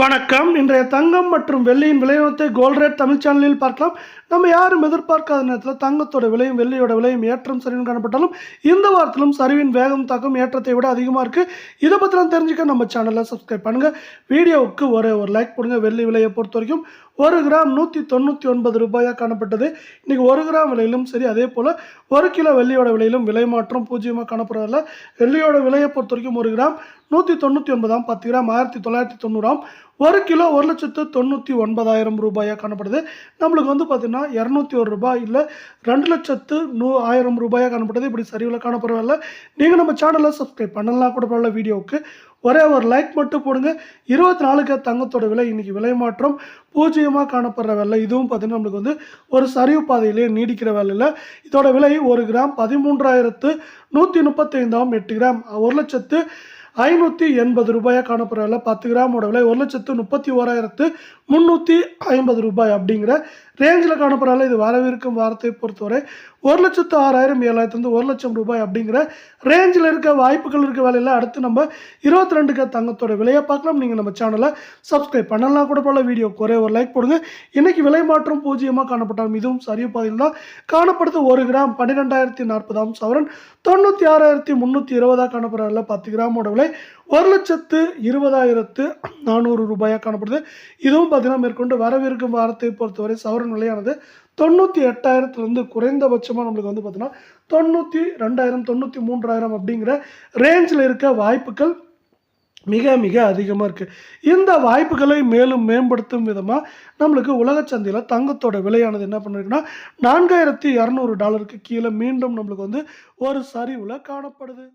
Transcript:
வணக்கம். இன்றைய தங்கம் மற்றும் வெள்ளியின் விலையத்தை கோல்ட் ரேட் தமிழ் சேனலில் பார்க்கலாம். நம்ம யாரும் எதிர்பார்க்காத நேரத்தில் தங்கத்தோட விலையும் வெள்ளியோட விலையும் ஏற்றம் சரிவின் காணப்பட்டாலும் இந்த வாரத்திலும் சரிவின் வேகம் தாக்கம் ஏற்றத்தை விட அதிகமாக இருக்குது இதை பற்றிலாம் தெரிஞ்சுக்க நம்ம சேனலை சப்ஸ்கிரைப் பண்ணுங்கள் வீடியோவுக்கு ஒரே ஒரு லைக் கொடுங்க. வெள்ளி விலையை பொறுத்த வரைக்கும் ஒரு கிராம் நூற்றி தொண்ணூற்றி ஒன்பது ரூபாயாக காணப்பட்டது. இன்றைக்கி ஒரு கிராம் விலையிலும் சரி அதே போல் ஒரு கிலோ வெள்ளியோட விலையிலும் விலை மாற்றம் பூஜ்ஜியமாக காணப்படுறதில்ல. வெள்ளியோட விலையை பொறுத்த வரைக்கும் ஒரு கிராம் நூற்றி தொண்ணூற்றி ஒன்பதாம் பத்து கிராம் ஆயிரத்தி தொள்ளாயிரத்தி தொண்ணூறாம் ஒரு கிலோ ஒரு லட்சத்து தொண்ணூற்றி ஒன்பதாயிரம் ரூபாயாக காணப்படுது. நம்மளுக்கு வந்து பார்த்திங்கன்னா இரநூத்தி ஒரு ரூபாய் இல்லை ரெண்டு லட்சத்து நூ ஆயிரம் ரூபாயாக காணப்படுது. இப்படி சரிவில் காணப்படவில்லை நீங்கள் நம்ம சேனலை சப்ஸ்கிரைப் பண்ணலாம் கூட பரவாயில்ல வீடியோவுக்கு ஒரே ஒரு லைக் மட்டும் போடுங்க. இருபத்தி நாலுக்கு தங்கத்தோட விலை இன்றைக்கி விலை மாற்றம் பூஜ்ஜியமாக காணப்படுற வேலை. இதுவும் பார்த்திங்கன்னா நம்மளுக்கு வந்து ஒரு சரிவு பாதையிலேயே நீடிக்கிற வேலையில் இதோட விலை ஒரு கிராம் பதிமூன்றாயிரத்து நூற்றி முப்பத்தைந்தாம் எட்டு கிராம் ஒரு லட்சத்து ஐநூற்றி எண்பது ரூபாயாக காணப்படுறதில்ல பத்து கிராமோட விலை ஒரு லட்சத்து முப்பத்தி ஓராயிரத்து முந்நூற்றி ஐம்பது ரூபாய் அப்படிங்கிற ரேஞ்சில் காணப்படுறதில்ல இது வரவிருக்கும் வாரத்தை பொறுத்தவரை ஒரு லட்சத்து ஆறாயிரம் ஏழாயிரத்துலேருந்து ஒரு லட்சம் ரூபாய் அப்படிங்கிற ரேஞ்சில் இருக்க வாய்ப்புகள் இருக்க வேலையில் அடுத்து நம்ம இருபத்தி ரெண்டுக்கு தங்கத்தோட விலையை பார்க்கலாம். நீங்கள் நம்ம சேனலை சப்ஸ்கிரைப் பண்ணலாம். கூட போல வீடியோ ஒரே ஒரு லைக் போடுங்க. இன்னைக்கு விலை மாற்றம் பூஜ்ஜியமாக காணப்பட்டாலும் இதுவும் சரிய பாதையில் தான் காணப்படுது. ஒரு கிராம் பன்னிரெண்டாயிரத்தி நாற்பதாம் சவரன் தொண்ணூற்றி ஆறாயிரத்தி முந்நூற்றி இருபதாக காணப்படுறதில்ல பத்து கிராமோட விலை ஒரு லட்சத்து இருபதாயிரத்து நானூறு ரூபாயாக காணப்படுது. இதுவும் பார்த்தீங்கன்னா மேற்கொண்டு வரவிருக்கும் வாரத்தை பொறுத்தவரை சவரன் விலையானது தொண்ணூற்றி எட்டாயிரத்துலேருந்து குறைந்தபட்சமாக நம்மளுக்கு வந்து பார்த்தீங்கன்னா தொண்ணூற்றி ரெண்டாயிரம் தொண்ணூற்றி மூன்றாயிரம் அப்படிங்கிற ரேஞ்சில் இருக்க வாய்ப்புகள் மிக மிக அதிகமாக இருக்குது இந்த வாய்ப்புகளை மேலும் மேம்படுத்தும் விதமாக நம்மளுக்கு உலக சந்தையில் தங்கத்தோட விலையானது என்ன பண்ணிருக்குன்னா நான்காயிரத்தி இரநூறு டாலருக்கு கீழே மீண்டும் நம்மளுக்கு வந்து ஒரு சரிவில் காணப்படுது.